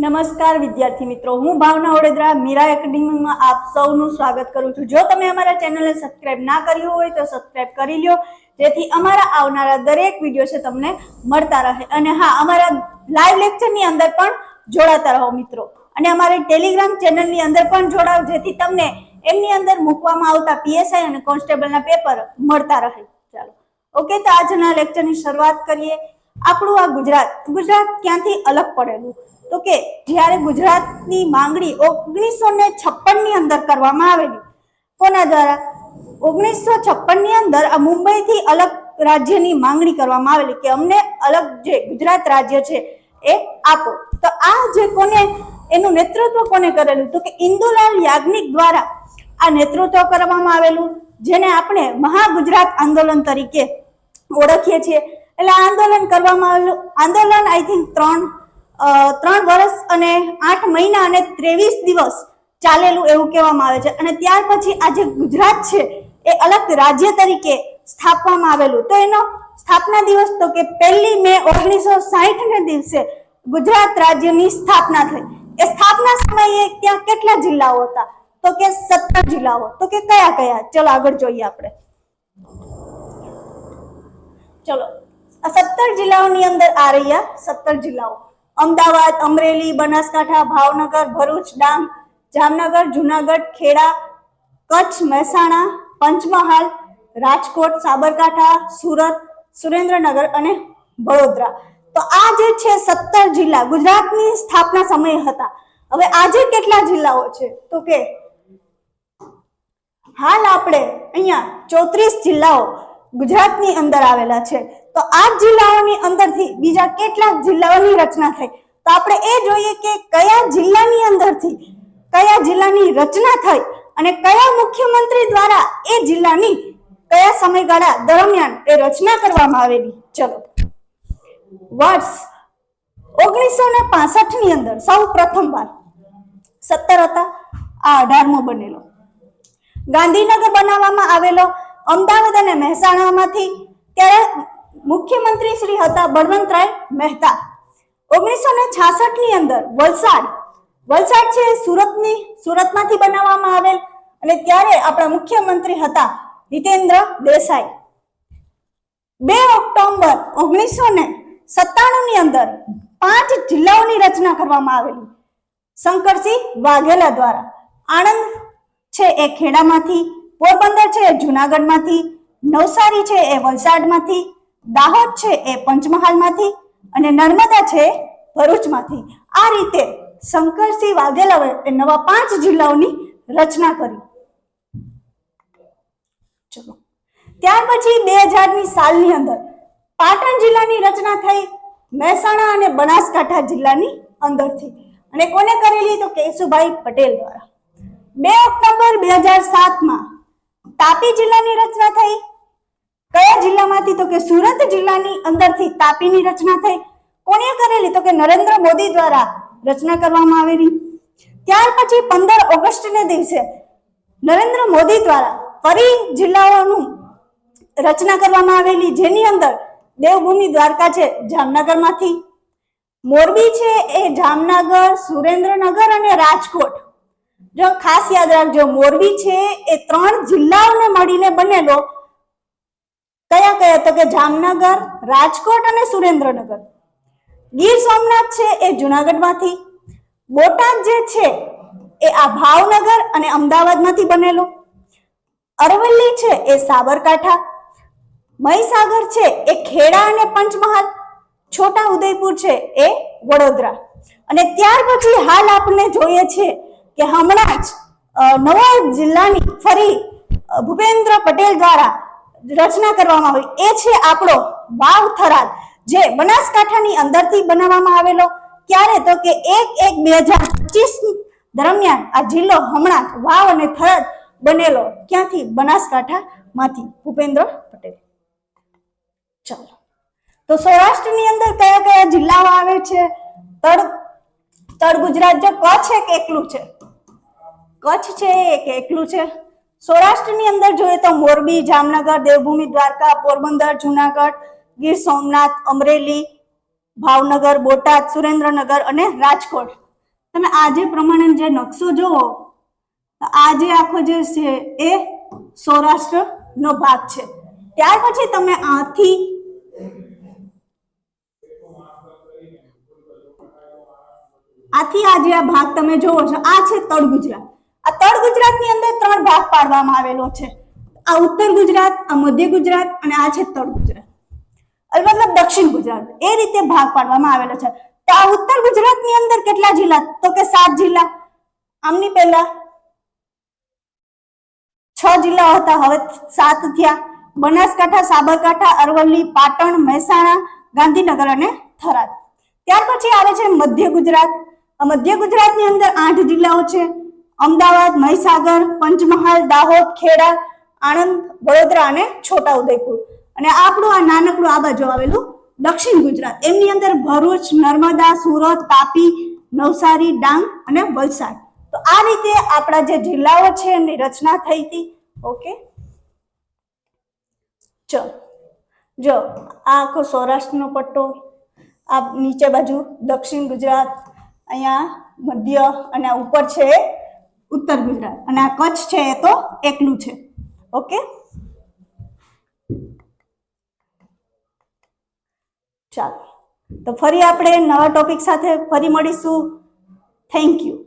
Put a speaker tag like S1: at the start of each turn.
S1: નમસ્કાર વિદ્યાર્થી મિત્રો, હું ભાવના વડોદરા, મીરા એકેડેમીમાં આપ સૌનું સ્વાગત કરું છું. જો તમે અમારા ચેનલને સબસ્ક્રાઇબ ના કર્યું હોય તો સબસ્ક્રાઇબ કરી લ્યો, જેથી અમારા આવનારા દરેક વીડિયો છે તમને મળતા રહે. અને હા, અમારા લાઈવ લેક્ચરની અંદર પણ જોડાતા રહો મિત્રો. અને અમારી ટેલિગ્રામ ચેનલની અંદર પણ જોડાવ જેથી તમને એમની અંદર મૂકવામાં આવતા પીએસઆઈ અને કોન્સ્ટેબલના પેપર મળતા રહે. ચાલો. ઓકે, તો આજના લેક્ચરની શરૂઆત કરીએ. આપણું આ ગુજરાત ગુજરાત ક્યાંથી અલગ પડેલું? તો કે જ્યારે ગુજરાતની માંગણી ઓગણીસો ને છપ્પનની અંદર કરવામાં આવેલી, કોના દ્વારા? ઓગણીસો છપ્પનની અંદર આ મુંબઈથી અલગ રાજ્યની માંગણી કરવામાં આવેલી કે અમને અલગ જે ગુજરાત રાજ્ય છે એ આપો. તો આ જે કોને, એનું નેતૃત્વ કોને કરેલું? તો કે ઇન્દુલાલ યાજ્ઞિક દ્વારા આ નેતૃત્વ કરવામાં આવેલું, જેને આપણે મહાગુજરાત આંદોલન તરીકે ઓળખીએ છીએ. એટલે આંદોલન કરવામાં આવેલું. આંદોલન આઈ થિંક ત્રણ ત્રણ વર્ષ અને આઠ મહિના અને ત્રેવીસ દિવસ ચાલેલું એવું કહેવામાં આવે છે. અને ત્યાર પછી આજે ગુજરાત છે, એ અલગ રાજ્ય તરીકે સ્થાપવામાં આવેલું. તો એનો સ્થાપના દિવસ તો કે પહેલી મે ઓગણીસો સાહીઠ ને દિવસે ગુજરાત રાજ્યની સ્થાપના થઈ. એ સ્થાપના સમયે ત્યાં કેટલા જિલ્લાઓ હતા? તો કે સત્તર જિલ્લાઓ. તો કે કયા કયા? ચલો આગળ જોઈએ આપણે. ચલો. આ સત્તર જિલ્લાઓની અંદર આ રહ્યા, સત્તર જિલ્લાઓ. અમદાવાદ, અમરેલી, બનાસકાંઠા, ભાવનગર, ભરૂચ, ડાંગ, જામનગર, જુનાગઢ, ખેડા, કચ્છ, મહેસાણા, પંચમહાલ, રાજકોટ, સાબરકાંઠા, સુરત, સુરેન્દ્રનગર અને વડોદરા. તો આ જે છે સત્તર જિલ્લા, ગુજરાતની સ્થાપના સમયે હતા. હવે આજે કેટલા જિલ્લાઓ છે? તો કે હાલ આપણે અહીંયા ચોત્રીસ જિલ્લાઓ ગુજરાતની અંદર આવેલા છે. તો આ જિલ્લાઓની અંદરથી બીજા કેટલાક જિલ્લાઓની રચના થઈ. તો આપણે એ જોઈએ કે કયા જિલ્લાની અંદરથી, કયા જિલ્લાની રચના થઈ અને કયા મુખ્યમંત્રી દ્વારા એ જિલ્લાની કયા સમયગાળા દરમિયાન એ રચના કરવામાં આવેલી. ચલો. વર્ષ ઓગણીસો ને પાસઠની અંદર સૌ પ્રથમ વાર સત્તર હતા, આ અઢારમો બનેલો. ગાંધીનગર બનાવવામાં આવેલો, અમદાવાદ અને મહેસાણામાંથી ત્યારે મુખ્યમંત્રી શ્રી હતા બળવંતરાય મહેતા. ઓગણીસો ને છાસઠની અંદર વલસાડ. વલસાડ છે સુરતની, સુરતમાંથી બનાવવામાં આવેલ અને ત્યારે આપણા મુખ્યમંત્રી હતા હિતેન્દ્ર દેસાઈ. બે ઓક્ટોબર ઓગણીસો ને સત્તાણું ની અંદર પાંચ જિલ્લાઓની રચના કરવામાં આવેલી. શંકરસિંહ વાઘેલા દ્વારા. આણંદ છે એ ખેડામાંથી, પોરબંદર છે એ જુનાગઢમાંથી, નવસારી છે એ વલસાડમાંથી દાહોદ છે એ પંચમહાલમાંથી અને નર્મદા છે ભરૂચમાંથી. આ રીતે શંકરસિંહ વાઘેલાએ નવા પાંચ જિલ્લાઓની રચના કરી. ચલો. ત્યાર પછી બે હજારની સાલની અંદર પાટણ જિલ્લાની રચના થઈ, મહેસાણા અને બનાસકાંઠા જિલ્લાની અંદરથી. અને કોને કરેલી તો કેશુભાઈ પટેલ દ્વારા. બે ઓક્ટોબર બે હજાર સાતમાં તાપી જિલ્લાની રચના થઈ કયા જિલ્લામાંથી તો કે સુરત જિલ્લાની અંદરથી તાપીની રચના થઈ? કોણે કરેલી? તો કે નરેન્દ્ર મોદી દ્વારા રચના કરવામાં આવેલી. ત્યાર પછી પંદર ઓગસ્ટને દિવસે નરેન્દ્ર મોદી દ્વારા ફરી જિલ્લાઓનું રચના કરવામાં આવેલી. જેની અંદર દેવભૂમિ દ્વારકા છે, જામનગરમાંથી. મોરબી છે એ જામનગર, સુરેન્દ્રનગર અને રાજકોટ. જો ખાસ યાદ રાખજો, મોરબી છે એ ત્રણ જિલ્લાઓને મળીને બનેલો કે જામનગર, રાજકોટ અને સુરેન્દ્રનગર. ગીર સોમનાથ છે એ જુનાગઢમાંથી. બોટાદ જે છે એ આ ભાવનગર અને અમદાવાદમાંથી બનેલો. અરવલ્લી છે એ સાબરકાંઠા. મહીસાગર છે એ ખેડા અને પંચમહાલ. છોટા ઉદયપુર છે એ વડોદરા. અને ત્યાર પછી હાલ આપણે જોઈએ છે કે હમણાં જ નવા જિલ્લાની ફરી ભૂપેન્દ્ર પટેલ દ્વારા રચના કરવામાં આવી. એ છે આપણો વાવ થરાદ જે બનાસકાંઠાની અંદરથી બનાવવામાં આવેલો. ક્યારે તો કે એક એક બે હજાર પચીસ દરમિયાન આ જિલ્લો હમણાં વાવ અને થરાદ બનેલો. ક્યાંથી? બનાસકાંઠામાંથી. ભૂપેન્દ્ર પટેલ. ચાલો. તો સૌરાષ્ટ્રની અંદર કયા કયા જિલ્લાઓ આવે છે? તળ તળ ગુજરાત જો કચ્છ એક એકલું છે? કચ્છ છે એક એકલું છે? સૌરાષ્ટ્રની અંદર જોઈએ તો મોરબી, જામનગર, દેવભૂમિ, દ્વારકા, પોરબંદર, જુનાગઢ, ગીર સોમનાથ, અમરેલી, ભાવનગર, બોટાદ, સુરેન્દ્રનગર અને રાજકોટ. તમે આ જે પ્રમાણે જે નકશો તો આ જે આખો જે છે એ સૌરાષ્ટ્રનો ભાગ છે. ત્યાર પછી તમે આથી આથી આ જે આ ભાગ તમે જોવો છો, આ છે તળ ગુજરાત આ તળ ગુજરાતની અંદર ત્રણ ભાગ પાડવામાં આવેલો છે. આ ઉત્તર ગુજરાત, આ મધ્ય ગુજરાત અને આ છે તળ ગુજરાત. મતલબ દક્ષિણ ગુજરાત, એ રીતે ભાગ પાડવામાં આવેલો છે. તો આ ઉત્તર ગુજરાતની અંદર કેટલા જિલ્લા? તો કે સાત જિલ્લા. આમની પહેલા છ જિલ્લાઓ હતા. હવે સાત થયા. બનાસકાંઠા, સાબરકાંઠા, અરવલ્લી, પાટણ, મહેસાણા, ગાંધીનગર અને થરાદ. ત્યાર પછી આવે છે મધ્ય ગુજરાત. મધ્ય ગુજરાતની અંદર આઠ જિલ્લાઓ છે. અમદાવાદ, મહીસાગર, પંચમહાલ, દાહોદ, ખેડા, આણંદ, વડોદરા અને છોટાઉદેપુર. અને આપણું આ નાનકડું આ બાજુ આવેલું દક્ષિણ ગુજરાત. એમની અંદર ભરૂચ, નર્મદા, સુરત, તાપી, નવસારી, ડાંગ અને વલસાડ. તો આ રીતે આપણા જે જિલ્લાઓ છે એમની રચના થઈ હતી. ઓકે? ચલો. જો, આ આખો સૌરાષ્ટ્રનો પટ્ટો, આ નીચે બાજુ દક્ષિણ ગુજરાત, અહીંયા મધ્ય અને ઉપર છે ઉત્તર ગુજરાત. અને આ કચ્છ છે એ તો એકલું છે. ઓકે? ચાલો. તો ફરી આપણે નવા ટોપિક સાથે ફરી મળીશું. Thank you